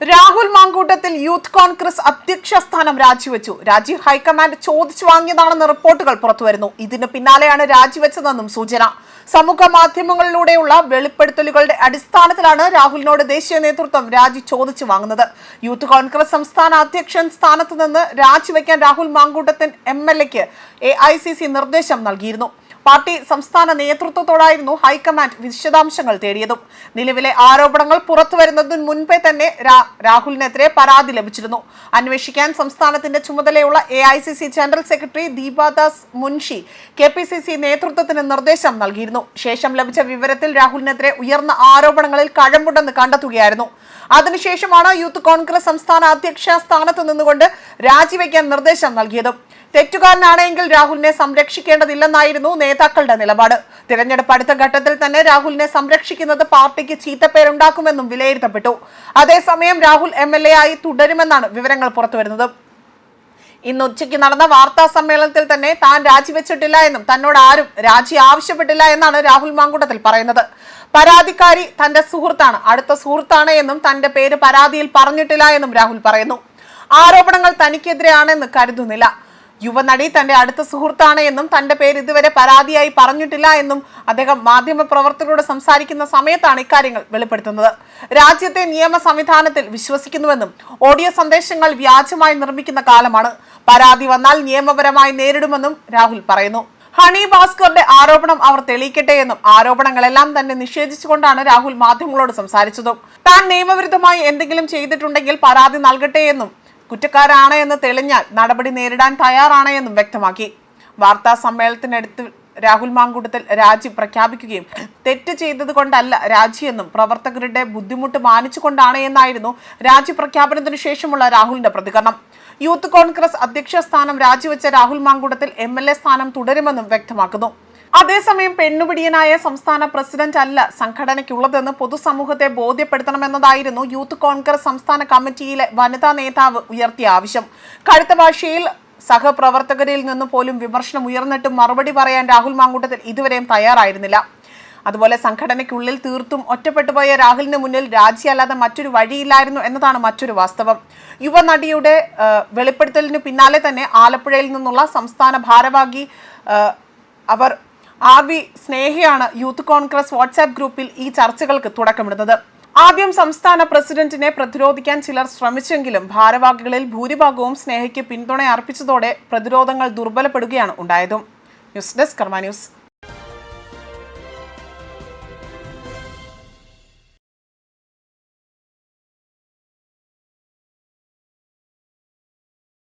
Rahul Mamkootathil youth Congress അധ്യക്ഷ സ്ഥാനം രാജിവെച്ചു. രാജീവ് ഹൈക്കമാൻഡ് ചോദിച്ചു വാങ്ങിയതാണെന്ന് റിപ്പോർട്ടുകൾ പുറത്തുവരുന്നു. ഇതിന് പിന്നാലെയാണ് രാജിവെച്ചതെന്നും സൂചന. സമൂഹ മാധ്യമങ്ങളിലൂടെയുള്ള വെളിപ്പെടുത്തലുകളുടെ അടിസ്ഥാനത്തിലാണ് രാഹുലിനോട് ദേശീയ നേതൃത്വം രാജി ചോദിച്ചു വാങ്ങുന്നത്. യൂത്ത് കോൺഗ്രസ് സംസ്ഥാന അധ്യക്ഷൻ സ്ഥാനത്ത് നിന്ന് രാജിവെക്കാൻ രാഹുൽ മാങ്കൂട്ടത്തിൻ എം എൽ എക്ക് എ ഐ സി സി നിർദ്ദേശം നൽകിയിരുന്നു. പാർട്ടി സംസ്ഥാന നേതൃത്വത്തോടായിരുന്നു ഹൈക്കമാൻഡ് വിശദാംശങ്ങൾ തേടിയതും. നിലവിലെ ആരോപണങ്ങൾ പുറത്തുവരുന്നതിന് മുൻപേ തന്നെ രാഹുലിനെതിരെ പരാതി ലഭിച്ചിരുന്നു. അന്വേഷിക്കാൻ സംസ്ഥാനത്തിന്റെ ചുമതലയുള്ള A I C C general secretary Deepa Das Munshi K P C C നേതൃത്വത്തിന് നിർദ്ദേശം നൽകിയിരുന്നു. ശേഷം ലഭിച്ച വിവരത്തിൽ രാഹുലിനെതിരെ ഉയർന്ന ആരോപണങ്ങളിൽ കഴമ്പുണ്ടെന്ന് കണ്ടെത്തുകയായിരുന്നു. അതിനുശേഷമാണ് യൂത്ത് കോൺഗ്രസ് സംസ്ഥാന അധ്യക്ഷ സ്ഥാനത്ത് നിന്നുകൊണ്ട് രാജിവെക്കാൻ നിർദ്ദേശം നൽകിയതും. തെറ്റുകാരനാണെങ്കിൽ രാഹുലിനെ സംരക്ഷിക്കേണ്ടതില്ലെന്നായിരുന്നു നേതാക്കളുടെ നിലപാട്. തിരഞ്ഞെടുപ്പ് അടുത്ത ഘട്ടത്തിൽ തന്നെ രാഹുലിനെ സംരക്ഷിക്കുന്നത് പാർട്ടിക്ക് ചീത്തപ്പേരുണ്ടാക്കുമെന്നും വിലയിരുത്തപ്പെട്ടു. അതേസമയം രാഹുൽ എം എൽ എ ആയി തുടരുമെന്നാണ് വിവരങ്ങൾ പുറത്തുവരുന്നത്. ഇന്ന് ഉച്ചയ്ക്ക് നടന്ന വാർത്താ സമ്മേളനത്തിൽ തന്നെ താൻ രാജിവെച്ചിട്ടില്ല എന്നും തന്നോട് ആരും രാജി ആവശ്യപ്പെട്ടില്ല എന്നാണ് രാഹുൽ മാങ്കൂട്ടത്തിൽ പറയുന്നത്. പരാതിക്കാരി തന്റെ സുഹൃത്താണ് അടുത്ത സുഹൃത്താണ് എന്നും തന്റെ പേര് പരാതിയിൽ പറഞ്ഞിട്ടില്ല എന്നും രാഹുൽ പറയുന്നു. ആരോപണങ്ങൾ തനിക്കെതിരെയാണെന്ന് കരുതുന്നില്ല. യുവനടി തന്റെ അടുത്ത സുഹൃത്താണ് എന്നും തന്റെ പേര് ഇതുവരെ പരാതിയായി പറഞ്ഞിട്ടില്ല എന്നും അദ്ദേഹം മാധ്യമപ്രവർത്തകരോട് സംസാരിക്കുന്ന സമയത്താണ് ഇക്കാര്യങ്ങൾ വെളിപ്പെടുത്തുന്നത്. രാജ്യത്തെ നിയമ സംവിധാനത്തിൽ വിശ്വസിക്കുന്നുവെന്നും ഓഡിയോ സന്ദേശങ്ങൾ വ്യാജമായി നിർമ്മിക്കുന്ന കാലമാണ്. പരാതി വന്നാൽ നിയമപരമായി നേരിടുമെന്നും രാഹുൽ പറയുന്നു. ഹണി ഭാസ്കറിന്റെ ആരോപണം അവർ തെളിയിക്കട്ടെ എന്നും ആരോപണങ്ങളെല്ലാം തന്നെ നിഷേധിച്ചുകൊണ്ടാണ് രാഹുൽ മാധ്യമങ്ങളോട് സംസാരിച്ചതും. താൻ നിയമവിരുദ്ധമായി എന്തെങ്കിലും ചെയ്തിട്ടുണ്ടെങ്കിൽ പരാതി നൽകട്ടെ എന്നും കുറ്റക്കാരാണ് എന്ന് തെളിഞ്ഞാൽ നടപടി നേരിടാൻ തയ്യാറാണ് എന്നും വ്യക്തമാക്കി. വാർത്താ സമ്മേളനത്തിനടുത്ത് രാഹുൽ മാങ്കൂട്ടത്തിൽ രാജി പ്രഖ്യാപിക്കുകയും തെറ്റ് ചെയ്തത് കൊണ്ടല്ല രാജിയെന്നും പ്രവർത്തകരുടെ ബുദ്ധിമുട്ട് മാനിച്ചുകൊണ്ടാണ് എന്നായിരുന്നു രാജി പ്രഖ്യാപനത്തിനു ശേഷമുള്ള രാഹുലിന്റെ പ്രതികരണം. യൂത്ത് കോൺഗ്രസ് അധ്യക്ഷ സ്ഥാനം രാജിവെച്ച രാഹുൽ മാങ്കൂട്ടത്തിൽ എ സ്ഥാനം തുടരുമെന്നും വ്യക്തമാക്കുന്നു. അതേസമയം പെണ്ണുപിടിയനായ സംസ്ഥാന പ്രസിഡന്റ് അല്ല സംഘടനയ്ക്കുള്ളതെന്ന് പൊതുസമൂഹത്തെ ബോധ്യപ്പെടുത്തണമെന്നതായിരുന്നു യൂത്ത് കോൺഗ്രസ് സംസ്ഥാന കമ്മിറ്റിയിലെ വനിതാ നേതാവ് ഉയർത്തിയ ആവശ്യം. കഴുത്ത ഭാഷയിൽ സഹപ്രവർത്തകരിൽ നിന്ന് പോലും വിമർശനം ഉയർന്നിട്ടും മറുപടി പറയാൻ രാഹുൽ മാങ്കൂട്ടത്തിൽ ഇതുവരെയും തയ്യാറായിരുന്നില്ല. അതുപോലെ സംഘടനയ്ക്കുള്ളിൽ തീർത്തും ഒറ്റപ്പെട്ടുപോയ രാഹുലിന് മുന്നിൽ രാജിയല്ലാതെ മറ്റൊരു വഴിയില്ലായിരുന്നു എന്നതാണ് മറ്റൊരു വാസ്തവം. യുവനടിയുടെ വെളിപ്പെടുത്തലിന് പിന്നാലെ തന്നെ ആലപ്പുഴയിൽ നിന്നുള്ള സംസ്ഥാന ഭാരവാഹി അവർ ആർ വി സ്നേഹയാണ് യൂത്ത് കോൺഗ്രസ് വാട്സാപ്പ് ഗ്രൂപ്പിൽ ഈ ചർച്ചകൾക്ക് തുടക്കമിടുന്നത്. ആദ്യം സംസ്ഥാന പ്രസിഡന്റിനെ പ്രതിരോധിക്കാൻ ചിലർ ശ്രമിച്ചെങ്കിലും ഭാരവാഹികളിൽ ഭൂരിഭാഗവും സ്നേഹയ്ക്ക് പിന്തുണ അർപ്പിച്ചതോടെ പ്രതിരോധങ്ങൾ ദുർബലപ്പെടുകയാണ് ഉണ്ടായതും. News desk Karma news.